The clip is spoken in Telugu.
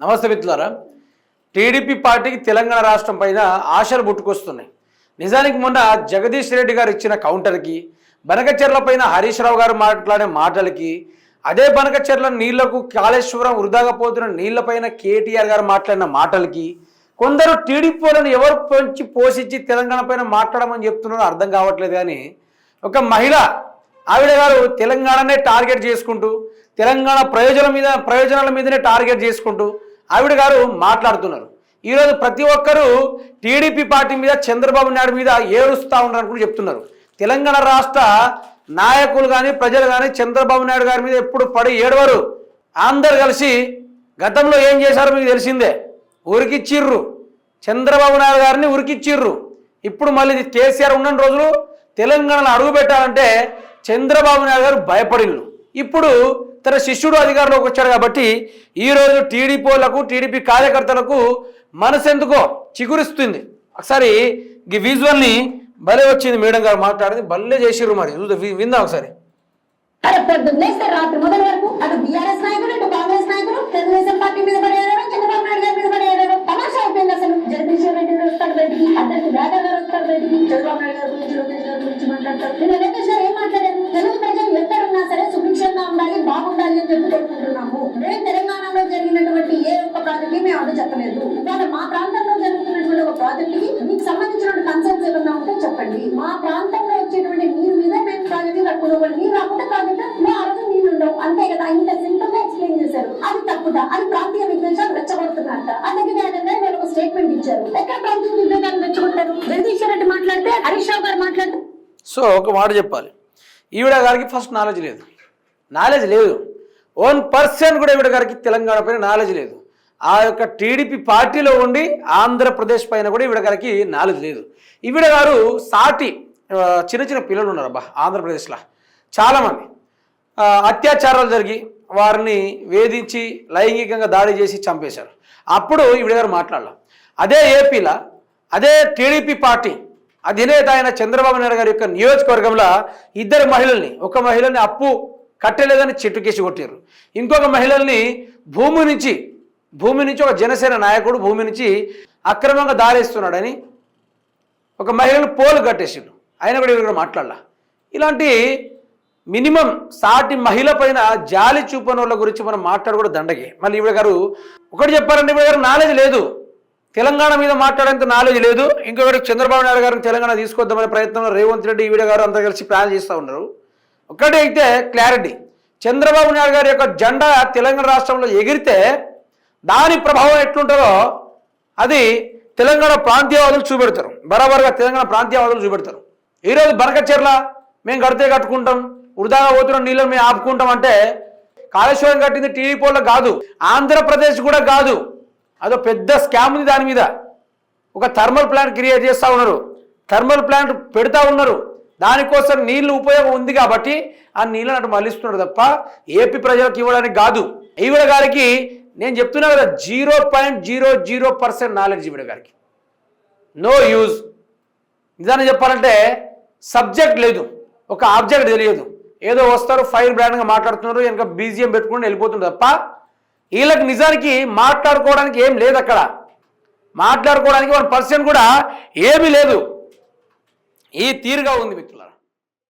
నమస్తే మిత్రులారా. టీడీపీ పార్టీకి తెలంగాణ రాష్ట్రం పైన ఆశలు పుట్టుకొస్తున్నాయి. నిజానికి మొన్న జగదీష్ రెడ్డి గారు ఇచ్చిన కౌంటర్కి బనకచెర్ల పైన హరీష్ రావు గారు మాట్లాడే మాటలకి అదే బనకచెర్ల నీళ్ళకు కాళేశ్వరం వృధాగా పోతున్న నీళ్ళపైన కేటీఆర్ గారు మాట్లాడిన మాటలకి కొందరు టీడీపీ వాళ్ళని ఎవరు పెంచి పోషించి తెలంగాణ పైన మాట్లాడమని చెప్తున్నారో అర్థం కావట్లేదు కానీ ఒక మహిళ ఆవిడ గారు తెలంగాణనే టార్గెట్ చేసుకుంటూ తెలంగాణ ప్రయోజనం మీద ప్రయోజనాల మీదనే టార్గెట్ చేసుకుంటూ ఆవిడ గారు మాట్లాడుతున్నారు. ఈరోజు ప్రతి ఒక్కరూ టీడీపీ పార్టీ మీద చంద్రబాబు నాయుడు మీద ఏడుస్తూ ఉన్నారని కూడా చెప్తున్నారు. తెలంగాణ రాష్ట్ర నాయకులు కానీ ప్రజలు కానీ చంద్రబాబు నాయుడు గారి మీద ఎప్పుడు పడి ఏడవరు. అందరు కలిసి గతంలో ఏం చేశారో మీకు తెలిసిందే. ఉరికిచ్చిర్రు. చంద్రబాబు నాయుడు గారిని ఉరికిచ్చిర్రు. ఇప్పుడు మళ్ళీ ఇది కేసీఆర్ ఉన్న రోజులు తెలంగాణలో అడుగు పెట్టాలంటే చంద్రబాబు నాయుడు గారు భయపడిల్లు. ఇప్పుడు తన శిష్యుడు అధికారంలోకి వచ్చాడు కాబట్టి ఈరోజు టీడీపీలకు టీడీపీ కార్యకర్తలకు మనసు ఎందుకో చిగురిస్తుంది. ఒకసారి ఈ విజువల్ని భలే వచ్చింది మేడం గారు మాట్లాడింది భలే చేసిర్రు మరి. విందాం ఒకసారి. రాత్రి మొదటి వరకు అటు బీఆర్ఎస్ నాయకులు కాంగ్రెస్ నాయకులు తెలుగుదేశం పార్టీ మీద పడేయడం చంద్రబాబు నాయుడు గారి మీద పడేయడం తమాషా అయిపోయింది అసలు. జగదీశ్వర్ రెడ్డి గారు బయటికి రాజా గారు బయటికి చంద్రబాబు నాయుడు గారి గురించి లోకేష్ గారి గురించి మాట్లాడతారు. నేను లోకేష్ గారు ఏం మాట్లాడారు తెలుగు ప్రజలు ఎక్కడున్నా సరే సుభిక్షంగా ఉండాలి అని చెప్పి మేము తెలంగాణలో జరిగినటువంటి ఏ ఒక్క ప్రాజెక్ట్ మేము అవి చెప్పలేదు. ఇవాళ మా ప్రాంతంలో జరుగుతున్నటువంటి ఒక ప్రాజెక్ట్కి మీకు సంబంధించిన కన్సర్న్స్ ఏమన్నా ఉంటే చెప్పండి. మా ప్రాంతంలో వచ్చేటువంటి నీరు మీద మేము ప్రాజెక్ట్ కట్టుకున్నాం నీరు రాకుండా ప్రాజెక్ట్ మా ఆ నీళ్ళు ఉండవు. అంతే కదా? ఇంత సింపుల్గా ఎక్స్ప్లెయిన్ చేశారు. అది తప్పుదా? అది ప్రాంతీయ విద్వేషాలు రెచ్చగొడుతున్నారట. అందుకే ఆయన నేను ఒక స్టేట్మెంట్ ఇచ్చారు. ఎక్కడ ప్రాంతీయ విద్వేషాలు రెచ్చగొట్టారు? జగదీశ్వర్ రెడ్డి మాట్లాడితే హరీష్ రావు గారు మాట్లాడితే సో ఒక మాట చెప్పాలి. ఈవిడ గారికి ఫస్ట్ నాలెడ్జ్ లేదు. నాలెడ్జ్ లేదు. ఓన్ పర్సెంట్ కూడా ఈవిడ గారికి తెలంగాణ పైన నాలెడ్జ్ లేదు. ఆ యొక్క టీడీపీ పార్టీలో ఉండి ఆంధ్రప్రదేశ్ పైన కూడా ఈవిడ గారికి నాలెడ్జ్ లేదు. ఈవిడ గారు సాటి చిన్న చిన్న పిల్లలు ఉన్నారు అబ్బా ఆంధ్రప్రదేశ్లో. చాలామంది. అత్యాచారాలు జరిగి వారిని వేధించి లైంగికంగా దాడి చేసి చంపేశారు. అప్పుడు ఈవిడ గారు మాట్లాడాల. అదే ఏపీలో అదే టీడీపీ పార్టీ అధినేత ఆయన చంద్రబాబు నాయుడు గారి యొక్క నియోజకవర్గంలో ఇద్దరు మహిళల్ని ఒక మహిళని అప్పు కట్టలేదని చెట్టుకేసి కొట్టారు ఇంకొక మహిళల్ని భూమి నుంచి భూమి నుంచి ఒక జనసేన నాయకుడు భూమి నుంచి అక్రమంగా దారేస్తున్నాడని ఒక మహిళను పోలు కట్టేసిండు. ఆయన కూడా ఇవి మాట్లాడాల. ఇలాంటి మినిమం సాటి మహిళ పైన జాలి చూపనోళ్ళ వాళ్ళ గురించి మనం మాట్లాడకూడదు దండగే మళ్ళీ ఈవిడ గారు ఒకటి చెప్పారంటే ఈవిడ గారు నాలెడ్జ్ లేదు. తెలంగాణ మీద మాట్లాడేంత నాలెడ్జ్ లేదు. ఇంకొకటి చంద్రబాబు నాయుడు గారిని తెలంగాణ తీసుకొద్దామనే ప్రయత్నంలో రేవంత్ రెడ్డి ఈవిడ గారు అందరూ కలిసి ప్లాన్ చేస్తూ ఉన్నారు. ఒకటి అయితే క్లారిటీ చంద్రబాబు నాయుడు గారి యొక్క జెండా తెలంగాణ రాష్ట్రంలో ఎగిరితే దాని ప్రభావం ఎట్లుంటుందో అది తెలంగాణ ప్రాంతీయవాదులు చూపెడతారు. బరాబర్గా తెలంగాణ ప్రాంతీయవాదులు చూపెడతారు. ఈరోజు బనకచెర్ల మేము కడితే కట్టుకుంటాం వృధాగా పోతున్న నీళ్ళని మేము ఆపుకుంటాం అంటే కాళేశ్వరం కట్టింది టీవీ పోల్లో కాదు ఆంధ్రప్రదేశ్ కూడా కాదు. అదో పెద్ద స్కామ్ ఉంది దాని మీద. ఒక థర్మల్ ప్లాంట్ క్రియేట్ చేస్తూ ఉన్నారు. థర్మల్ ప్లాంట్ పెడతా ఉన్నారు. దానికోసం నీళ్ళు ఉపయోగం ఉంది కాబట్టి ఆ నీళ్ళని అటు మళ్ళిస్తున్నారు తప్ప ఏపీ ప్రజలకు ఇవ్వడానికి కాదు. ఈవిడ గారికి నేను చెప్తున్నా కదా zero point zero zero percent knowledge ఈవిడ గారికి నో యూజ్. నిజాన్ని చెప్పాలంటే సబ్జెక్ట్ లేదు. ఒక ఆబ్జెక్ట్ తెలియదు. ఏదో వస్తారు ఫైర్ బ్రాండ్గా మాట్లాడుతున్నారు వెనక బీజిఎం పెట్టుకుని వెళ్ళిపోతున్నారు తప్ప వీళ్ళకి నిజానికి మాట్లాడుకోవడానికి ఏం లేదు అక్కడ. మాట్లాడుకోవడానికి వన్ పర్సెంట్ కూడా ఏమీ లేదు. ఈ తీరుగా ఉంది మిత్రులారా?